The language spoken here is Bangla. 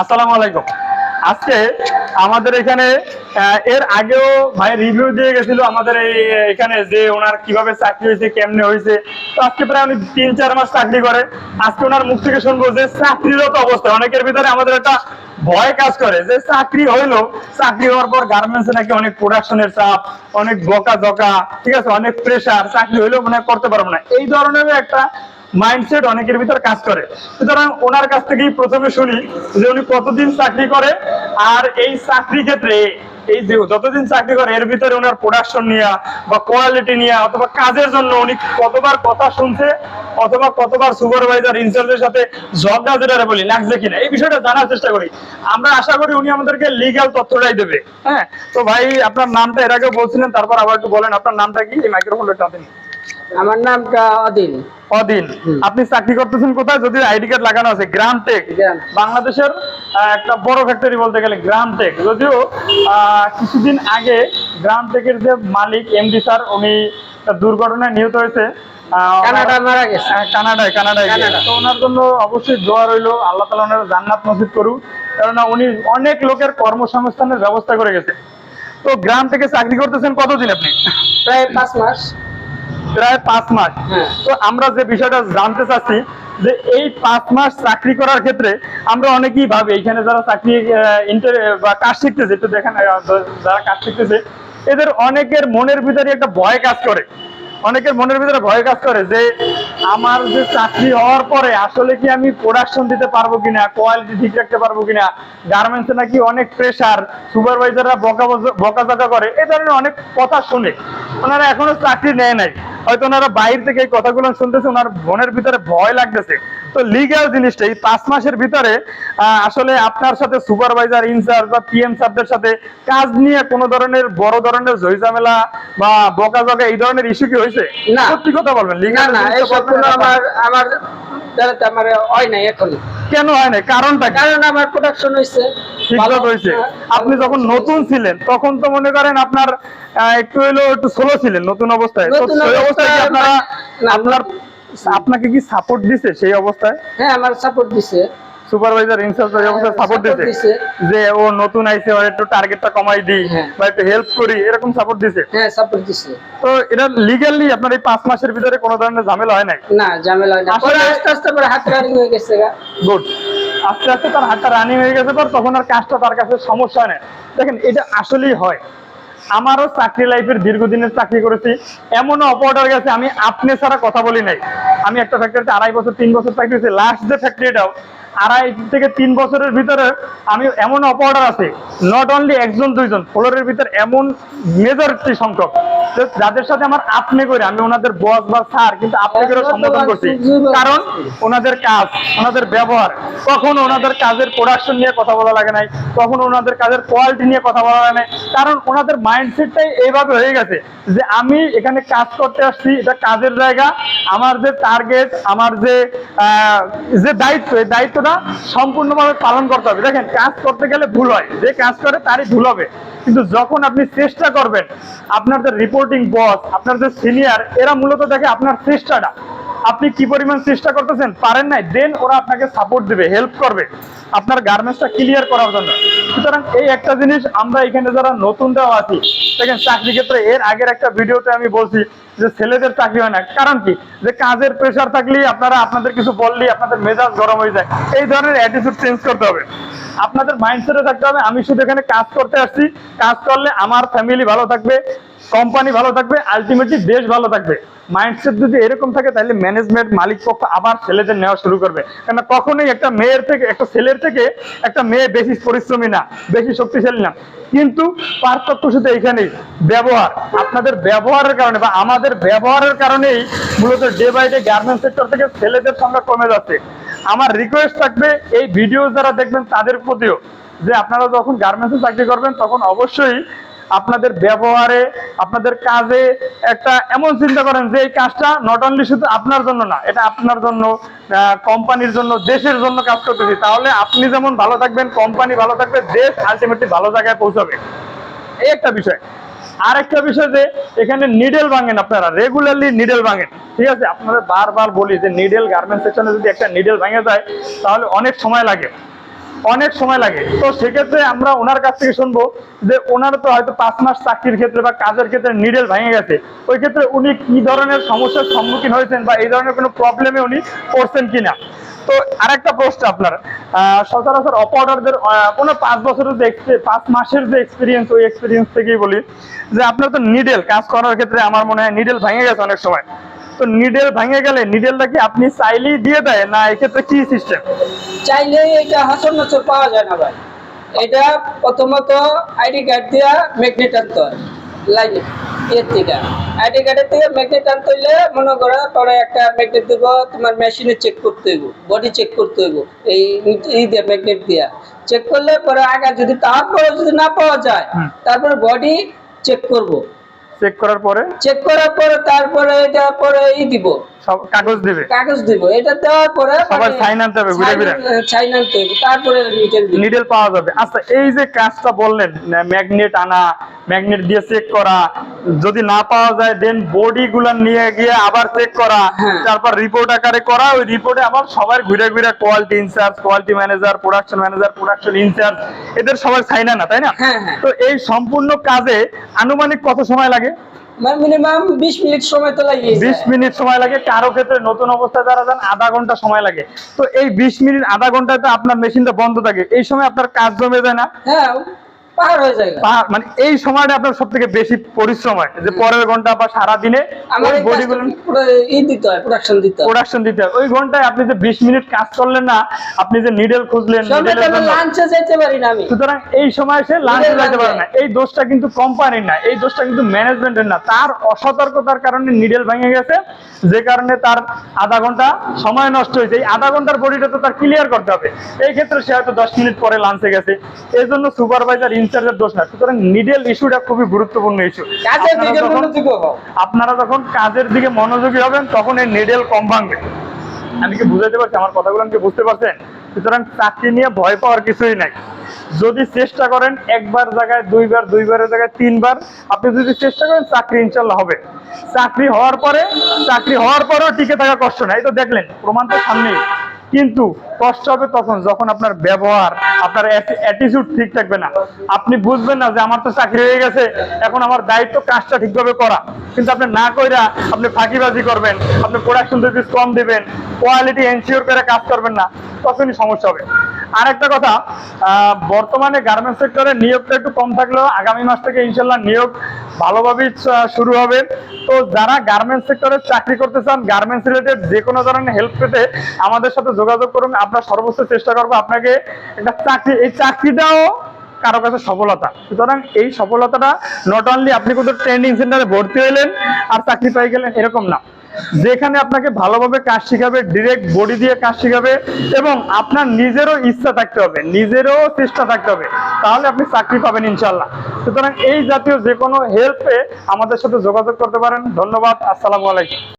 আসসালামু আলাইকুম। আজকে আমাদের এখানে এর আগেও ভাই রিভিউ দিয়ে গেছিল আমাদের এই এখানে যে ওনার কীভাবে চাকরি হয়েছে, কেমনে হয়েছে। তো আজকে প্রায় উনি তিন চার মাস চাকরি করে। আজকে ওনার মুখ থেকে শুনব যে চাকরিরত অবস্থা। অনেকের ভিতরে আমাদের একটা ভয় কাজ করে যে চাকরি হইল, চাকরি হওয়ার পর গার্মেন্টসে নাকি অনেক প্রোডাকশনের চাপ, অনেক বকা জকা ঠিক আছে, অনেক প্রেশার চাকরি হইলেও মনে করতে পারব না। এই ধরনের একটা মাইন্ডসেট অনেকের ভিতর কাজ করে। সুতরাং ওনার কাছ থেকেই প্রথমে শুনি যে উনি কতদিন চাকরি করে আর এই চাকরি ক্ষেত্রে এই যে যতদিন চাকরি করে, এর ভিতরে ওনার প্রোডাকশন নিয়ে বা কোয়ালিটি নিয়ে অথবা কাজের জন্য উনি কতবার কথা শুনছে অথবা কতবার সুপারভাইজার ইনচার্জের সাথে ঝগড়া যেটা বলি, লাগছে কিনা, এই বিষয়টা জানার চেষ্টা করি। আমরা আশা করি উনি আমাদেরকে লিগ্যাল তথ্যটাই দেবে। হ্যাঁ? তো ভাই, আপনার নামটা এর আগে বলছিলেন, তারপর আবার একটু বলেন, আপনার নামটা কি? এই মাইক্রোফোনটা টাতেন আমার নামটা অদিন অদিন আপনি চাকরি করতেছেন কোথায়? যদি আইডি কার্ড লাগানো আছে গ্রাম। টেক বাংলাদেশের একটা বড় ফ্যাক্টরি বলতে গেলে গ্রাম টেক যদিও কিছুদিন আগে গ্রাম টেকের যে মালিক এমডি স্যার উনি দুর্ঘটনায় নিহত হয়েছে। কানাডা মারা গেছে। হ্যাঁ, কানাডায় কানাডায় তো ওনার জন্য অবশ্যই দোয়া রইল আল্লাহ তালা ওনার জান্নাত নসিব করুক। কেননা উনি অনেক লোকের কর্মসংস্থানের ব্যবস্থা করে গেছে। তো গ্রাম থেকে চাকরি করতেছেন কতদিন আপনি? প্রায় পাঁচ মাস। প্রায় পাঁচ মাস। হ্যাঁ। তো আমরা যে বিষয়টা জানতে চাচ্ছি যে এই পাঁচ মাস চাকরি করার ক্ষেত্রে আমরা অনেকেই ভাবি এখানে যারা চাকরি ইন্টার বা কাজ শিখতেছে একটু দেখেন যারা কাজ শিখতেছে এদের অনেকের মনের ভিতরে একটা ভয় কাজ করে। অনেকের মনের ভিতরে ভয় কাজ করে যে আমার যে চাকরি হওয়ার পরে আসলে কি আমি প্রোডাকশন দিতে পারব কিনা কোয়ালিটি ঠিক রাখতে পারব কিনা গার্মেন্টসে নাকি অনেক প্রেশার সুপারভাইজাররা বকা বকাঝকা করে এ ধরনের অনেক কথা শুনে। ওনারা এখনও চাকরি নেয় নাই। হয়তো ওনারা বাইরে থেকে এই কথাগুলো শুনতেছে ওনার মনের ভিতরে ভয় লাগতেছে। তো লিগ্যাল জিনিসটা এই পাঁচ মাসের ভিতরে আসলে আপনার সাথে সুপারভাইজার ইনচার্জ বা পিএম স্যারদের সাথে কাজ নিয়ে কোনো ধরনের বড় ধরনের ঝইঝামেলা বা বকাঝকা এই ধরনের ইস্যু কি হয়েছে? না। সত্যি কথা বলবেন না লিগ্যাল না কোনো আমার আমার আমার হয় নাই এখন কেন হয় না কারণটা কারণ আমার প্রোডাকশন হয়েছে। ঠিকঠাক হয়েছে। আপনি যখন নতুন ছিলেন তখন তো মনে করেন আপনার একটু হলো একটু স্লো ছিলেন নতুন অবস্থায়। তো সেই অবস্থায় আপনারা আপনার আপনাকে কি সাপোর্ট দিছে সেই অবস্থায়? হ্যাঁ আমার সাপোর্ট দিছে। সুপারভাইজার ইনচার্জ এই অবস্থায় সাপোর্ট দিছে। যে ও নতুন আইছে ওর একটু টার্গেটটা কমাই দিই হ্যাঁ। বা একটু হেল্প করি এরকম সাপোর্ট দিছে? হ্যাঁ সাপোর্ট দিছে। তো এটা লিগ্যালি আপনার এই পাঁচ মাসের ভিতরে কোনো ধরনের ঝামেলা হয় নাই? না ঝামেলা হয় না। পরে আস্তে আস্তে পরে হাত রানিং হয়ে গেছে গা। গুড আস্তে আস্তে তার হাতটা রানিং হয়ে গেছে পর তখন আর কাজটা তার কাছে সমস্যা হয় না দেখেন এটা আসলেই হয়। আমারও চাকরি লাইফের দীর্ঘদিনের চাকরি করেছি। এমনও অপারেটার গেছে, আমি আপনি ছাড়া কথা বলি নাই। আমি একটা ফ্যাক্টরিতে আড়াই বছর, তিন বছর চাকরি করেছি। লাস্ট যে ফ্যাক্টরিটাও আড়াই থেকে তিন বছরের ভিতরে আমি এমন অপারেটর আছে নট অনলি একজন, দুইজন ফ্লোরের ভিতর এমন মেজরিটি সংখ্যক যাদের সাথে আমার আপনি করে, আমি ওনাদের বস বা স্যার কিন্তু আপনি করে সম্বোধন করছি। কারণ ওনাদের কাজ, ওনাদের ব্যবহার, কখনো ওনাদের কাজের প্রোডাকশন নিয়ে কথা বলা লাগে নাই, কখনো ওনাদের কাজের কোয়ালিটি নিয়ে কথা বলা লাগে নাই। কারণ ওনাদের মাইন্ডসেটটাই এইভাবে হয়ে গেছে যে আমি এখানে কাজ করতে আসছি, এটা কাজের জায়গা, আমার যে টার্গেট আমার যে যে দায়িত্ব, এই দায়িত্বটা সম্পূর্ণভাবে পালন করতে হবে। দেখেন, কাজ করতে গেলে ভুল হয়। যে কাজ করে, তারই ভুল হবে। কিন্তু যখন আপনি চেষ্টা করবেন, আপনার যে রিপোর্টিং বস আপনার যে সিনিয়র এরা মূলত দেখে আপনার চেষ্টাটা। আপনি কি পরিমাণ চেষ্টা করতেছেন, পারেন নাই দেন ওরা আপনাকে সাপোর্ট দেবে হেল্প করবে। আপনার গার্মেন্টসটা ক্লিয়ার করার জন্য। সুতরাং এই একটা জিনিস আমরা এখানে যারা নতুনরাও আছি, দেখেন চাকরি ক্ষেত্রে এর আগের একটা ভিডিওতে আমি বলছি যে ছেলেদের চাকরি হয় না। কারণ কি? যে কাজের প্রেশার থাকলেই আপনারা আপনাদের কিছু বললেই আপনাদের মেজাজ গরম হয়ে যায়। এই ধরনের অ্যাটিটিউড চেঞ্জ করতে হবে। আপনাদের মাইন্ডসেটে থাকতে হবে, আমি শুধু এখানে কাজ করতে আসছি। কাজ করলে আমার ফ্যামিলি ভালো থাকবে কোম্পানি ভালো থাকবে আলটিমেটলি দেশ ভালো থাকবে। মাইন্ডসেট যদি এরকম থাকে, তাহলে ম্যানেজমেন্ট মালিক পক্ষ আবার ছেলেদের নেওয়া শুরু করবে। কেন কখনোই একটা মেয়ের থেকে, একটা ছেলের থেকে একটা মেয়ে বেশি পরিশ্রমী না, বেশি শক্তিশালী না। কিন্তু পার্থক্য শুধু এইখানেই, ব্যবহার। আপনাদের ব্যবহারের কারণে বা আমাদের ব্যবহারের কারণেই মূলত day by day garment sector থেকে ছেলেদের সংখ্যা কমে যাচ্ছে। আমার রিকোয়েস্ট থাকবে, এই ভিডিও যারা দেখবেন, তাদের প্রতিও যে আপনারা যখন গার্মেন্টসে চাকরি করবেন, তখন অবশ্যই আপনাদের ব্যবহারে, আপনাদের কাজে একটা এমন চিন্তা করেন যে এই কাজটা নট অনলি শুধু আপনার জন্য না, এটা আপনার জন্য কোম্পানির জন্য, দেশের জন্য কাজ করতেছি। তাহলে আপনি যেমন ভালো থাকবেন কোম্পানি ভালো থাকবে, দেশ আলটিমেটলি ভালো জায়গায় পৌঁছাবে। এই একটা বিষয়। আর একটা বিষয় যে, এখানে নিডেল ভাঙেন আপনারা রেগুলারলি নিডেল ভাঙেন। ঠিক আছে? আপনারা বারবার বলি যে নিডেল গার্মেন্ট সেকশনে যদি একটা নিডেল ভাঙে যায়, তাহলে অনেক সময় লাগে। অনেক সময় লাগে। তো সেক্ষেত্রে আমরা ওনার কাছ থেকে শুনব যে ওনার তো হয়তো পাঁচ মাস চাকরির ক্ষেত্রে বা কাজের ক্ষেত্রে নিডেল ভেঙে গেছে। ওই ক্ষেত্রে উনি কি ধরনের সমস্যার সম্মুখীন হয়েছেন বা এই ধরনের কোনো প্রবলেমে উনি পড়ছেন কিনা? তো আরেকটা প্রশ্ন আপনার। সচরাচর অপারেটরদের কোনো পাঁচ বছরের যে পাঁচ মাসের যে এক্সপিরিয়েন্স ওই এক্সপিরিয়েন্স থেকেই বলি যে আপনার তো নিডেল কাজ করার ক্ষেত্রে আমার মনে হয় নিডেল ভেঙে গেছে অনেক সময়। তো নিডেল ভেঙে গেলে নিডেলটা কি আপনি চাইলেই দিয়ে দেয়? না এক্ষেত্রে কি সিস্টেম চাইলে এটা হাসর নচর পাওয়া যায় না ভাই। এটা প্রথমত আইডি কার্ড দিয়া ম্যাগনেট আনতে হয় লাইনে এর থেকে। আইডি কার্ডের থেকে ম্যাগনেট আনতে হইলে মনে করো পরে একটা ম্যাগনেট দিব তোমার মেশিনে চেক করতে হইব বডি চেক করতে হইব এই ই দিয়ে ম্যাগনেট দিয়া। চেক করলে পরে আগে যদি তারপরে যদি না পাওয়া যায় তারপরে বডি চেক করব। চেক করার পরে? চেক করার পরে তারপরে এটা পরে ই দিব। সব কাগজ দিবে? কাগজ দিব। এটা দেওয়ার পরে সবার সাইন আনতে হবে ঘুরে ঘুরে। সাইন আনতে হবে। তারপরে নিডেল নিডেল পাওয়া যাবে। আচ্ছা এই যে কাজটা বললেন ম্যাগনেট আনা ম্যাগনেট দিয়ে চেক করা। যদি না পাওয়া যায় দেন বডি গুলা নিয়ে গিয়ে আবার চেক করা। হ্যাঁ। তারপর রিপোর্ট আকারে করা। ওই রিপোর্টে আবার সবার ঘুরে ঘুরে quality incharge quality manager production manager production incharge এদের সবার সাইন আনা তাই না? হ্যাঁ, হ্যাঁ। তো এই সম্পূর্ণ কাজে আনুমানিক কত সময় লাগে? মিনিমাম বিশ মিনিট সময় তো লাগিয়ে বিশ মিনিট সময় লাগে। কারও ক্ষেত্রে নতুন অবস্থায় যারা যান আধা ঘণ্টা সময় লাগে। তো এই বিশ মিনিট আধা ঘন্টায় তো আপনার মেশিনটা বন্ধ থাকে। এই সময় আপনার কাজ জমে যায় না? হ্যাঁ। পার হয়ে যায়। মানে এই সময়টা আপনার সব থেকে বেশি পরিশ্রম হয় যে পরের ঘণ্টা বা সারা দিনে ই দিতে হয় প্রোডাকশন দিতে হয়। প্রোডাকশন দিতে হয়। ওই ঘন্টায় আপনি যে বিশ মিনিট কাজ করলেন না আপনি যে নিডেল খুঁজলেন লাঞ্চে যেতে পারি না আমি। সুতরাং এই সময় সে লাঞ্চে যেতে পারে না। এই দোষটা কিন্তু কোম্পানির না এই দোষটা কিন্তু ম্যানেজমেন্টের না। তার অসতর্কতার কারণে নিডেল ভেঙে গেছে যে কারণে তার আধা ঘণ্টা সময় নষ্ট হয়েছে। এই আধা ঘণ্টার বডিটা তো তার ক্লিয়ার করতে হবে। এই ক্ষেত্রে সে হয়তো দশ মিনিট পরে লাঞ্চে গেছে। এই জন্য সুপারভাইজার ইনচার্জের দোষ না। সুতরাং নিডেল ইস্যুটা খুবই গুরুত্বপূর্ণ ইস্যু আপনারা যখন কাজের দিকে মনোযোগী হবেন তখন এই নিডেল কম ভাঙবে। আমি কি বুঝাতে পারছি? আমার কথাগুলো আমি বুঝতে পারছেন? সুতরাং চাকরি নিয়ে ভয় পাওয়ার কিছুই নাই। যদি চেষ্টা করেন একবার জায়গায় দুইবার দুইবারের জায়গায় তিনবার আপনি যদি চেষ্টা করেন চাকরি ইনশাল্লাহ হবে। চাকরি হওয়ার পরে চাকরি হওয়ার পরেও টিকে থাকা কষ্ট নাই। এই তো দেখলেন প্রমাণ তো সামনেই। কিন্তু কষ্ট হবে তখন যখন আপনার ব্যবহার আপনার অ্যাটিটিউড ঠিক থাকবে না। আপনি বুঝবেন না যে আমার তো চাকরি হয়ে গেছে, এখন আমার দায়িত্ব কাজটা ঠিকভাবে করা। কিন্তু আপনি না কইরা আপনি ফাঁকিবাজি করবেন, আপনি প্রোডাকশন সার্ভিস কম দিবেন কোয়ালিটি এনশিওর করে কাজ করবেন না, তখনই সমস্যা হবে। আর একটা কথা বর্তমানে গার্মেন্টস সেক্টরে নিয়োগটা একটু কম থাকলেও আগামী মাস থেকে ইনশাল্লাহ নিয়োগ ভালোভাবেই শুরু হবে। তো যারা গার্মেন্টস সেক্টরে চাকরি করতে চান গার্মেন্টস রিলেটেড যে কোনো ধরনের হেল্প পেতে আমাদের সাথে যোগাযোগ করুন। আমরা সর্বোচ্চ চেষ্টা করব আপনাকে একটা চাকরি, এই চাকরিটাও কারও কাছে সফলতা। সুতরাং এই সফলতাটা নট অনলি আপনি কোথাও ট্রেনিং সেন্টারে ভর্তি হলেন আর চাকরি পাই গেলেন, এরকম না। যেখানে আপনাকে ভালোভাবে কাজ শিখাবে ডিরেক্ট বডি দিয়ে কাজ শিখাবে এবং আপনার নিজেরও ইচ্ছা থাকতে হবে, নিজেরও চেষ্টা থাকতে হবে, তাহলে আপনি চাকরি পাবেন ইনশাল্লাহ সুতরাং এই জাতীয় যে কোনো হেল্পে আমাদের সাথে যোগাযোগ করতে পারেন। ধন্যবাদ, আসসালামু আলাইকুম।